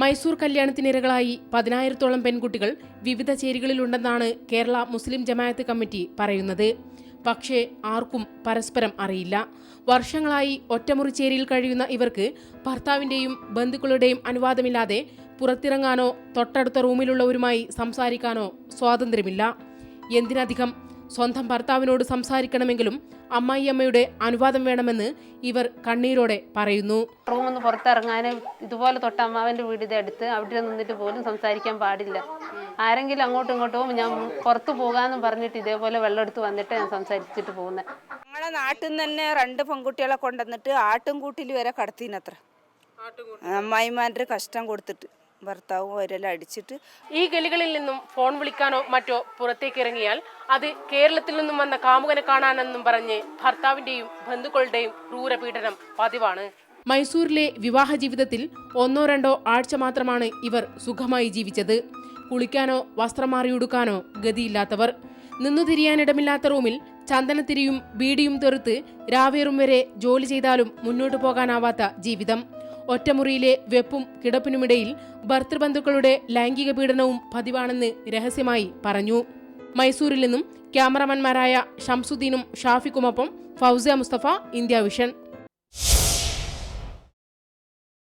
മൈസൂർ കല്യാണത്തിനിരകളായി പതിനായിരത്തോളം പെൺകുട്ടികൾ വിവിധ ചേരികളിലുണ്ടെന്നാണ് കേരള മുസ്ലിം ജമായത്ത് കമ്മിറ്റി പറയുന്നത്. പക്ഷേ ആർക്കും പരസ്പരം അറിയില്ല. വർഷങ്ങളായി ഒറ്റമുറി ചേരിയിൽ കഴിയുന്ന ഇവർക്ക് ഭർത്താവിന്റെയും ബന്ധുക്കളുടെയും അനുവാദമില്ലാതെ പുറത്തിറങ്ങാനോ തൊട്ടടുത്ത റൂമിലുള്ളവരുമായി സംസാരിക്കാനോ സ്വാതന്ത്ര്യമില്ല. എന്തിനധികം സ്വന്തം ഭർത്താവിനോട് സംസാരിക്കണമെങ്കിലും അമ്മായിയമ്മയുടെ അനുവാദം വേണമെന്ന് ഇവർ കണ്ണീരോടെ പറയുന്നു. റൂമിൽ നിന്ന് പുറത്തിറങ്ങാനും ഇതുപോലെ തൊട്ട് അമ്മാവന്റെ വീട് എടുത്ത് അവിടെ നിന്നിട്ട് പോലും സംസാരിക്കാൻ പാടില്ല. ആരെങ്കിലും അങ്ങോട്ടും ഇങ്ങോട്ടും ഞാൻ പുറത്ത് പോകാമെന്ന് പറഞ്ഞിട്ട് ഇതേപോലെ വെള്ളം എടുത്ത് വന്നിട്ട് ഞാൻ സംസാരിച്ചിട്ട് പോകുന്നത് ഞങ്ങളെ നാട്ടിൽ നിന്ന് തന്നെ രണ്ട് പെൺകുട്ടികളെ കൊണ്ടുവന്നിട്ട് ആട്ടും കൂട്ടിൽ വരെ കടത്തിനത്ര അമ്മായിമാരുടെ കഷ്ടം കൊടുത്തിട്ട്. ഭർത്താവും അവരെല്ലാം അടിച്ചിട്ട് ഈ ഗലികളിൽ നിന്നും ഫോൺ വിളിക്കാനോ മറ്റോ പുറത്തേക്ക് ഇറങ്ങിയാൽ അത് കേരളത്തിൽ നിന്നും വന്ന കാമുകനെ കാണാനെന്നും പറഞ്ഞ് ഭർത്താവിന്റെയും ബന്ധുക്കളുടെയും ക്രൂരപീഡനം പതിവാണ്. മൈസൂരിലെ വിവാഹ ജീവിതത്തിൽ ഒന്നോ രണ്ടോ ആഴ്ച മാത്രമാണ് ഇവർ സുഖമായി ജീവിച്ചത്. കുളിക്കാനോ വസ്ത്രം മാറിയുടുക്കാനോ ഗതിയില്ലാത്തവർ. നിന്നു തിരിയാനിടമില്ലാത്ത റൂമിൽ ചന്ദനത്തിരിയും ബീഡിയും തെറുത്ത് രാവേറും വരെ ജോലി ചെയ്താലും മുന്നോട്ടു പോകാനാവാത്ത ജീവിതം. ഒറ്റമുറിയിലെ വെപ്പും കിടപ്പിനുമിടയിൽ ഭർത്തൃബന്ധുക്കളുടെ ലൈംഗിക പീഡനവും പതിവാണെന്ന് രഹസ്യമായി പറഞ്ഞു. മൈസൂരിൽ നിന്നും ക്യാമറമാൻമാരായ ഷംസുദ്ദീനും ഷാഫിക്കുമൊപ്പം ഫൗസിയ മുസ്തഫ ഇന്ത്യ വിഷൻ.